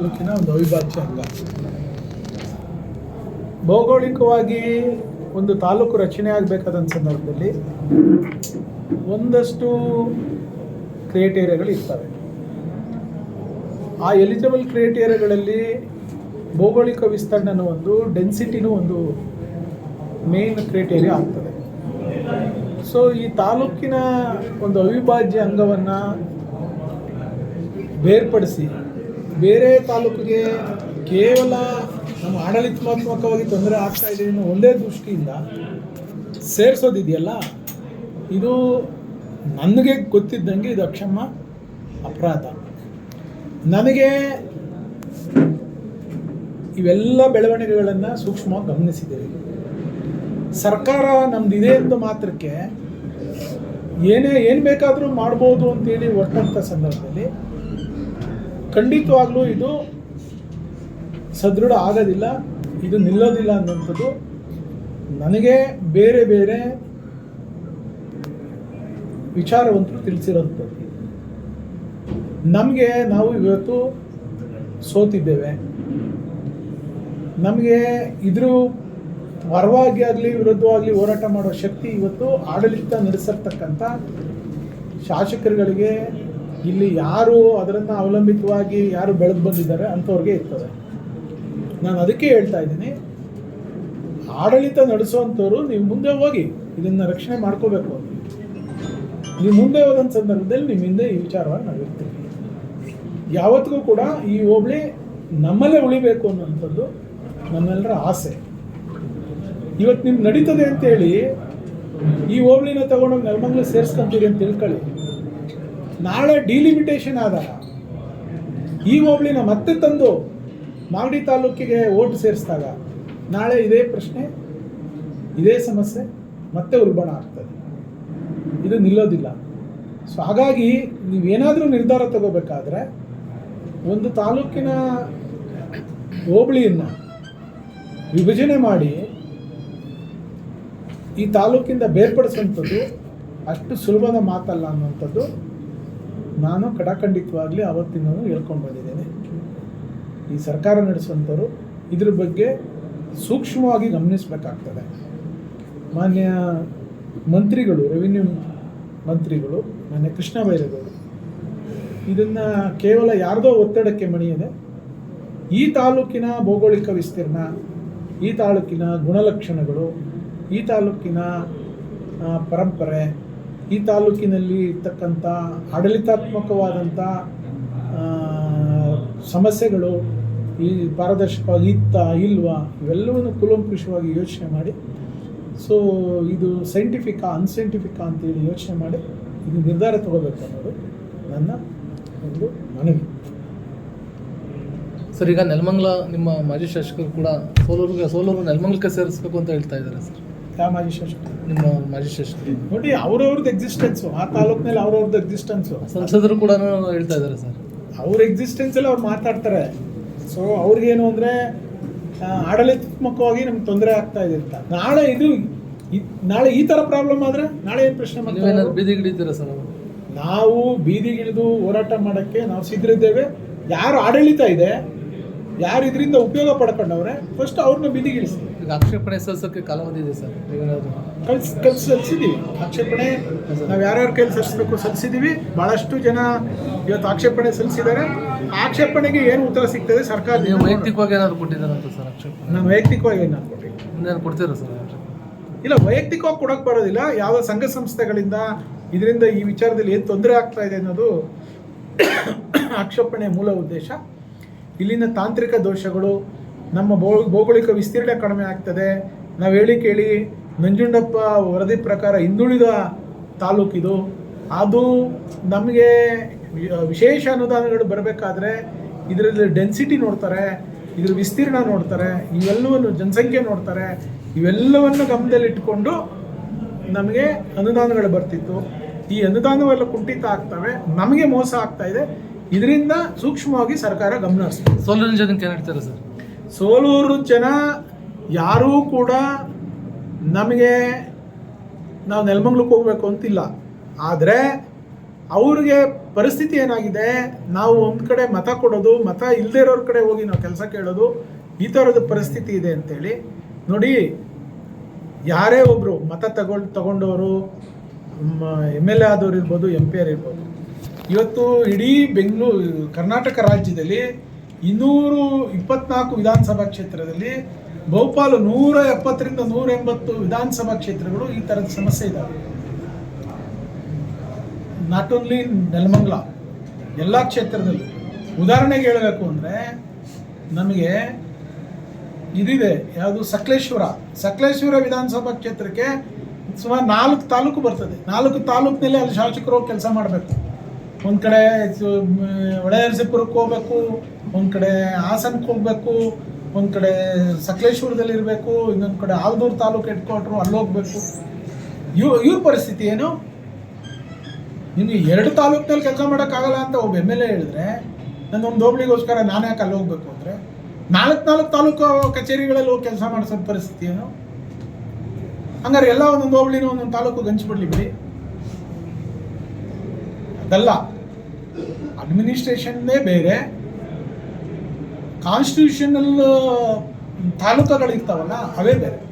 ತಾಲೂಕಿನ ಒಂದು ಅವಿಭಾಜ್ಯ ಅಂಗ ಭೌಗೋಳಿಕವಾಗಿ ಒಂದು ತಾಲೂಕು ರಚನೆ ಆಗಬೇಕಾದ ಸಂದರ್ಭದಲ್ಲಿ ಒಂದಷ್ಟು ಕ್ರಿಯೇಟೇರಿಯಾಗಳು ಇರ್ತವೆ. ಆ ಎಲಿಜಿಬಲ್ ಕ್ರಿಯೇಟೇರಿಯಾಗಳಲ್ಲಿ ಭೌಗೋಳಿಕ ವಿಸ್ತರಣೆನೂ ಒಂದು ಡೆನ್ಸಿಟಿನೂ ಒಂದು ಮೇನ್ ಕ್ರಿಯೇಟೇರಿಯಾ ಆಗ್ತದೆ. ಸೊ ಈ ತಾಲೂಕಿನ ಒಂದು ಅವಿಭಾಜ್ಯ ಅಂಗವನ್ನು ಬೇರ್ಪಡಿಸಿ ಬೇರೆ ತಾಲೂಕಿಗೆ ಕೇವಲ ನಮ್ಮ ಆಡಳಿತಾತ್ಮಕವಾಗಿ ತೊಂದರೆ ಆಗ್ತಾ ಇದೆ ಅನ್ನೋ ಒಂದೇ ದೃಷ್ಟಿಯಿಂದ ಸೇರಿಸೋದಿದೆಯಲ್ಲ? ಇದು ನನಗೆ ಗೊತ್ತಿದ್ದಂಗೆ ಇದು ಅಕ್ಷಮ ಅಪರಾಧ. ನನಗೆ ಇವೆಲ್ಲ ಬೆಳವಣಿಗೆಗಳನ್ನು ಸೂಕ್ಷ್ಮವಾಗಿ ಗಮನಿಸಿದ್ದೇವೆ ಸರ್ಕಾರ ನಮ್ದಿದೆ ಅಂತ ಮಾತ್ರಕ್ಕೆ ಏನೇ, ಏನು ಬೇಕಾದರೂ ಮಾಡ್ಬೋದು ಅಂತೇಳಿ ಹೊರಟಂಥ ಸಂದರ್ಭದಲ್ಲಿ ಖಂಡಿತವಾಗ್ಲೂ ಇದು ಸದೃಢ ಆಗೋದಿಲ್ಲ, ಇದು ನಿಲ್ಲೋದಿಲ್ಲ ಅನ್ನುವಂಥದ್ದು ನನಗೆ ಬೇರೆ ಬೇರೆ ವಿಚಾರವಂತರು ತಿಳಿಸಿರೋಂಥದ್ದು. ನಮಗೆ ನಾವು ಇವತ್ತು ಸೋತಿದ್ದೇವೆ. ನಮಗೆ ಇದ್ರ ಪರವಾಗಿ ಆಗಲಿ, ವಿರುದ್ಧವಾಗಲಿ ಹೋರಾಟ ಮಾಡೋ ಶಕ್ತಿ ಇವತ್ತು ಆಡಳಿತ ನಡೆಸಿರ್ತಕ್ಕಂಥ ಶಾಸಕರುಗಳಿಗೆ ಇಲ್ಲಿ ಯಾರು ಅದರನ್ನು ಅವಲಂಬಿತವಾಗಿ ಯಾರು ಬೆಳೆದು ಬಂದಿದ್ದಾರೆ ಅಂಥವ್ರಿಗೆ ಇರ್ತದೆ. ನಾನು ಅದಕ್ಕೆ ಹೇಳ್ತಾ ಇದ್ದೀನಿ, ಆಡಳಿತ ನಡೆಸುವಂಥವ್ರು ನೀವು ಮುಂದೆ ಹೋಗಿ ಇದನ್ನು ರಕ್ಷಣೆ ಮಾಡ್ಕೋಬೇಕು ನೀವು ಮುಂದೆ ಹೋದಂಥ ಸಂದರ್ಭದಲ್ಲಿ ನಿಮ್ಮ ಹಿಂದೆ ಈ ವಿಚಾರವಾಗಿ ನಾವು ಇರ್ತೀವಿ ಯಾವತ್ತಿಗೂ ಕೂಡ ಈ ಹೋಬಳಿ ನಮ್ಮಲ್ಲೇ ಉಳಿಬೇಕು ಅನ್ನೋಂಥದ್ದು ನಮ್ಮೆಲ್ಲರ ಆಸೆ. ಇವತ್ತು ನಿಮ್ಗೆ ನಡೀತದೆ ಅಂತೇಳಿ ಈ ಹೋಬಳಿನ ತಗೊಂಡೋಗಿ ನೆಲಮಂಗ್ಲ ಸೇರಿಸ್ಕೊಂತೀರಿ ಅಂತ ತಿಳ್ಕೊಳ್ಳಿ. ನಾಳೆ ಡಿಲಿಮಿಟೇಷನ್ ಆದಾಗ, ಈ ಹೋಬಳಿನ ಮತ್ತೆ ತಂದು ಮಾಗಡಿ ತಾಲೂಕಿಗೆ ಓಟ್ ಸೇರಿಸಿದಾಗ ನಾಳೆ ಇದೇ ಪ್ರಶ್ನೆ, ಇದೇ ಸಮಸ್ಯೆ, ಮತ್ತೆ ಉಲ್ಬಣ ಆಗ್ತದೆ. ಇದು ನಿಲ್ಲೋದಿಲ್ಲ. ಸೊ ಹಾಗಾಗಿ ನೀವೇನಾದರೂ ನಿರ್ಧಾರ ತಗೋಬೇಕಾದ್ರೆ ಒಂದು ತಾಲೂಕಿನ ಹೋಬಳಿಯನ್ನು ವಿಭಜನೆ ಮಾಡಿ ಈ ತಾಲೂಕಿಂದ ಬೇರ್ಪಡಿಸುವಂಥದ್ದು ಅಷ್ಟು ಸುಲಭದ ಮಾತಲ್ಲ ಅನ್ನುವಂಥದ್ದು ನಾನು ಕಡಖಂಡಿತವಾಗಲಿ ಅವತ್ತಿನ ಹೇಳ್ಕೊಂಡು ಬಂದಿದ್ದೇನೆ. ಈ ಸರ್ಕಾರ ನಡೆಸುವಂಥವ್ರು ಇದ್ರ ಬಗ್ಗೆ ಸೂಕ್ಷ್ಮವಾಗಿ ಗಮನಿಸಬೇಕಾಗ್ತದೆ. ಮಾನ್ಯ ಮಂತ್ರಿಗಳು ರೆವಿನ್ಯೂ ಮಂತ್ರಿಗಳು, ಮಾನ್ಯ ಕೃಷ್ಣ ಬೈರೇಗೌಡರು, ಇದನ್ನು ಕೇವಲ ಯಾರ್ದೋ ಒತ್ತಡಕ್ಕೆ ಮಣಿಯದೆ ಈ ತಾಲೂಕಿನ ಭೌಗೋಳಿಕ ವಿಸ್ತೀರ್ಣ, ಈ ತಾಲೂಕಿನ ಗುಣಲಕ್ಷಣಗಳು, ಈ ತಾಲೂಕಿನ ಪರಂಪರೆ ಈ ತಾಲೂಕಿನಲ್ಲಿ ಇರ್ತಕ್ಕಂಥ ಆಡಳಿತಾತ್ಮಕವಾದಂಥ ಸಮಸ್ಯೆಗಳು ಈ ಪಾರದರ್ಶಕವಾಗಿ ಇತ್ತ, ಇಲ್ವಾ, ಇವೆಲ್ಲವನ್ನು ಕುಲಂಕುಷವಾಗಿ ಯೋಚನೆ ಮಾಡಿ. ಸೊ ಇದು ಸೈಂಟಿಫಿಕಾ ಅನ್ಸೈಂಟಿಫಿಕಾ ಅಂತೇಳಿ ಯೋಚನೆ ಮಾಡಿ, ಇದು ನಿರ್ಧಾರ ತಗೋಬೇಕು ಅನ್ನೋದು ನನ್ನ ಒಂದು ಮನವಿ. ಸರ್, ಈಗ ನೆಲಮಂಗ್ಲ ನಿಮ್ಮ ಮಾಜಿ ಶಾಸಕರು ಕೂಡ ಸೋಲೂರಿಗೆ, ಸೋಲೂರು ನೆಲಮಂಗ್ಲಕ್ಕೆ ಸೇರಿಸ್ಬೇಕು ಅಂತ ಹೇಳ್ತಾ ಇದ್ದಾರೆ ಸರ್. ಯಾವ ಮಾಜಿ ಶಾಸಕರು ನಿಮ್ಮ ಮಾಜಿ ಶಾಸಕರು ನೋಡಿ ಅವ್ರವ್ರದ್ದು ಎಕ್ಸಿಸ್ಟೆನ್ಸು ಆ ತಾಲೂಕಿನಲ್ಲಿ ಅವ್ರವ್ರದ್ದು ಎಕ್ಸಿಸ್ಟೆನ್ಸು ಸಂಸದರು ಕೂಡ ಹೇಳ್ತಾ ಇದ್ದಾರೆ ಸರ್. ಅವ್ರ ಎಕ್ಸಿಸ್ಟೆನ್ಸಲ್ಲಿ ಅವ್ರು ಮಾತಾಡ್ತಾರೆ. ಸೊ ಅವ್ರಿಗೇನು ಅಂದರೆ ಆಡಳಿತಾತ್ಮಕವಾಗಿ ನಮ್ಗೆ ತೊಂದರೆ ಆಗ್ತಾ ಇದೆ ಅಂತ. ನಾಳೆ ಇದು ನಾಳೆ ಈ ಥರ ಪ್ರಾಬ್ಲಮ್ ಆದರೆ ನಾಳೆ ಏನು ಪ್ರಶ್ನೆ ಮಾಡ್ತೀವಿ ಅವ್ರು? ಸರ್ ನಾವು ಬೀದಿಗಿಳಿದು ಹೋರಾಟ ಮಾಡೋಕ್ಕೆ ನಾವು ಸಿದ್ಧರಿದ್ದೇವೆ. ಯಾರು ಆಡಳಿತ ಇದೆ ಯಾರು ಇದರಿಂದ ಉಪಯೋಗ ಪಡ್ಕೊಂಡವ್ರೆ ಫಸ್ಟ್ ಅವ್ರನ್ನ ಬಿದಿಗಿಳಿಸಿ ಈಗ ಆಕ್ಷೇಪಣೆ ಸಲ್ಲಿಸೋಕ್ಕೆ ಕಾಲಾವಧಿ ಇದೆ ಸರ್ ಕಳ್ಸಿ ಕಳ್ಸಿ ಸಲ್ಲಿಸಿದ್ದೀವಿ ಆಕ್ಷೇಪಣೆ ನಾವು ಯಾರ್ಯಾರ ಕೈಲಿ ಸಲ್ಲಿಸಬೇಕು ಸಲ್ಲಿಸಿದ್ದೀವಿ ಭಾಳಷ್ಟು ಜನ ಇವತ್ತು ಆಕ್ಷೇಪಣೆ ಸಲ್ಲಿಸಿದ್ದಾರೆ ಆಕ್ಷೇಪಣೆಗೆ ಏನು ಉತ್ತರ ಸಿಗ್ತದೆ ಸರ್ಕಾರ ನೀವು ವೈಯಕ್ತಿಕವಾಗಿ ಏನಾದ್ರು ಕೊಟ್ಟಿದ್ದಾರಂತ ಸರ್ ಆಕ್ಷೇಪಣೆ ನಾನು ವೈಯಕ್ತಿಕವಾಗಿ ಏನಾದ್ರು ಅನ್ಕೊಟ್ಟಿಲ್ಲ ಇನ್ನೇನು ಕೊಡ್ತೀರಾ ಸರ್? ಇಲ್ಲ ವೈಯಕ್ತಿಕವಾಗಿ ಕೊಡೋಕೆ ಬರೋದಿಲ್ಲ. ಯಾವ ಸಂಘ ಸಂಸ್ಥೆಗಳಿಂದ ಇದರಿಂದ ಈ ವಿಚಾರದಲ್ಲಿ ಏನು ತೊಂದರೆ ಆಗ್ತಾ ಇದೆ ಅನ್ನೋದು ಆಕ್ಷೇಪಣೆ ಮೂಲ ಉದ್ದೇಶ. ಇಲ್ಲಿನ ತಾಂತ್ರಿಕ ದೋಷಗಳು ನಮ್ಮ ಭೌಗೋಳಿಕ ವಿಸ್ತೀರ್ಣ ಕಡಿಮೆ ಆಗ್ತದೆ. ನಾವು ಹೇಳಿ ಕೇಳಿ ನಂಜುಂಡಪ್ಪ ವರದಿ ಪ್ರಕಾರ ಹಿಂದುಳಿದ ತಾಲೂಕಿದು ಅದು ನಮಗೆ ವಿಶೇಷ ಅನುದಾನಗಳು ಬರಬೇಕಾದ್ರೆ ಇದರಲ್ಲಿ ಡೆನ್ಸಿಟಿ ನೋಡ್ತಾರೆ, ಇದ್ರ ವಿಸ್ತೀರ್ಣ ನೋಡ್ತಾರೆ, ಇವೆಲ್ಲವನ್ನು ಜನಸಂಖ್ಯೆ ನೋಡ್ತಾರೆ, ಇವೆಲ್ಲವನ್ನು ಗಮನದಲ್ಲಿಟ್ಕೊಂಡು ನಮಗೆ ಅನುದಾನಗಳು ಬರ್ತಿತ್ತು. ಈ ಅನುದಾನವೆಲ್ಲ ಕುಂಠಿತ ಆಗ್ತವೆ. ನಮಗೆ ಮೋಸ ಆಗ್ತಾ ಇದೆ. ಇದರಿಂದ ಸೂಕ್ಷ್ಮವಾಗಿ ಸರ್ಕಾರ ಗಮನ ಸೋಲೂರು ಸೋಲೂರಿನ ಜನಕ್ಕೆ ಏನು ಹೇಳ್ತೀರಾ ಸರ್? ಸೋಲೂರು ಜನ ಯಾರೂ ಕೂಡ ನಮಗೆ ನಾವು ನೆಲಮಂಗ್ಲಕ್ಕೆ ಹೋಗ್ಬೇಕು ಅಂತಿಲ್ಲ. ಆದರೆ ಅವ್ರಿಗೆ ಪರಿಸ್ಥಿತಿ ಏನಾಗಿದೆ? ನಾವು ಒಂದು ಕಡೆ ಮತ ಕೊಡೋದು ಮತ ಇಲ್ಲದೇ ಇರೋರ ಕಡೆ ಹೋಗಿ ನಾವು ಕೆಲಸ ಕೇಳೋದು ಈ ಥರದ ಪರಿಸ್ಥಿತಿ ಇದೆ ಅಂತೇಳಿ. ನೋಡಿ ಯಾರೇ ಒಬ್ಬರು ಮತ ತಗೊಂಡು ತಗೊಂಡವರು ಎಂ ಎಲ್ ಎ ಆದವ್ರು ಇರ್ಬೋದು ಎಂ ಪಿ ಆರ್ ಇರ್ಬೋದು ಇವತ್ತು ಇಡೀ ಬೆಂಗಳೂರು, ಕರ್ನಾಟಕ ರಾಜ್ಯದಲ್ಲಿ ಇನ್ನೂರು ಇಪ್ಪತ್ನಾಲ್ಕು ವಿಧಾನಸಭಾ ಕ್ಷೇತ್ರದಲ್ಲಿ ಬಹುಪಾಲು ನೂರ ಎಪ್ಪತ್ತರಿಂದ ನೂರ ಎಂಬತ್ತು ವಿಧಾನಸಭಾ ಕ್ಷೇತ್ರಗಳು ಈ ಥರದ ಸಮಸ್ಯೆ ಇದ್ದಾವೆ ನಾಟ್ ಓನ್ಲಿ ನೆಲಮಂಗಲ, ಎಲ್ಲ ಕ್ಷೇತ್ರದಲ್ಲಿ. ಉದಾಹರಣೆಗೆ ಹೇಳಬೇಕು ಅಂದರೆ ನಮಗೆ ಇದಿದೆ, ಯಾವುದು ಸಕಲೇಶ್ವರ. ಸಕಲೇಶ್ವರ ವಿಧಾನಸಭಾ ಕ್ಷೇತ್ರಕ್ಕೆ ಸುಮಾರು ನಾಲ್ಕು ತಾಲೂಕು ಬರ್ತದೆ. ನಾಲ್ಕು ತಾಲೂಕಿನಲ್ಲಿ ಅಲ್ಲಿ ಶಾಸಕರು ಕೆಲಸ ಮಾಡಬೇಕು. ಒಂದು ಕಡೆ ಹೊಳೆನರಸೀಪುರಕ್ಕೆ ಹೋಗ್ಬೇಕು, ಒಂದು ಕಡೆ ಹಾಸನಕ್ಕೆ ಹೋಗ್ಬೇಕು, ಒಂದು ಕಡೆ ಸಕಲೇಶ್ವರದಲ್ಲಿ ಇರಬೇಕು, ಇನ್ನೊಂದು ಕಡೆ ಆಲ್ದೂರು ತಾಲೂಕು ಹೆಡ್ ಕ್ವಾರ್ಟ್ರು ಅಲ್ಲಿ ಹೋಗ್ಬೇಕು. ಇವ್, ಇವ್ರ ಪರಿಸ್ಥಿತಿ ಏನು? ನಿಮಗೆ ಎರಡು ತಾಲೂಕಿನಲ್ಲಿ ಕೆಲಸ ಮಾಡೋಕ್ಕಾಗಲ್ಲ ಅಂತ ಒಬ್ಬ ಎಂ ಎಲ್ ಎ ಹೇಳಿದ್ರೆ ನನ್ನ ಒಂದು ಹೋಬಳಿಗೋಸ್ಕರ ನಾನು ಯಾಕೆ ಅಲ್ಲಿ ಹೋಗ್ಬೇಕು? ಅಂದರೆ, ನಾಲ್ಕು ನಾಲ್ಕು ತಾಲೂಕು ಕಚೇರಿಗಳಲ್ಲಿ ಹೋಗಿ ಕೆಲಸ ಮಾಡಿಸೋ ಪರಿಸ್ಥಿತಿ ಏನು? ಹಂಗಾರೆ ಎಲ್ಲ ಒಂದೊಂದು ಹೋಬಳಿನ ಒಂದೊಂದು ತಾಲೂಕು ಗಂಚಿಬಿಡ್ಲಿ ಬಿಡಿ. ಅದಲ್ಲ ಅಡ್ಮಿನಿಸ್ಟ್ರೇಷನ್ನೇ ಬೇರೆ. ಕಾನ್ಸ್ಟಿಟ್ಯೂಷನಲ್ ತಾಲೂಕುಗಳಿರ್ತಾವಲ್ಲ ಅವೇ ಬೇರೆ.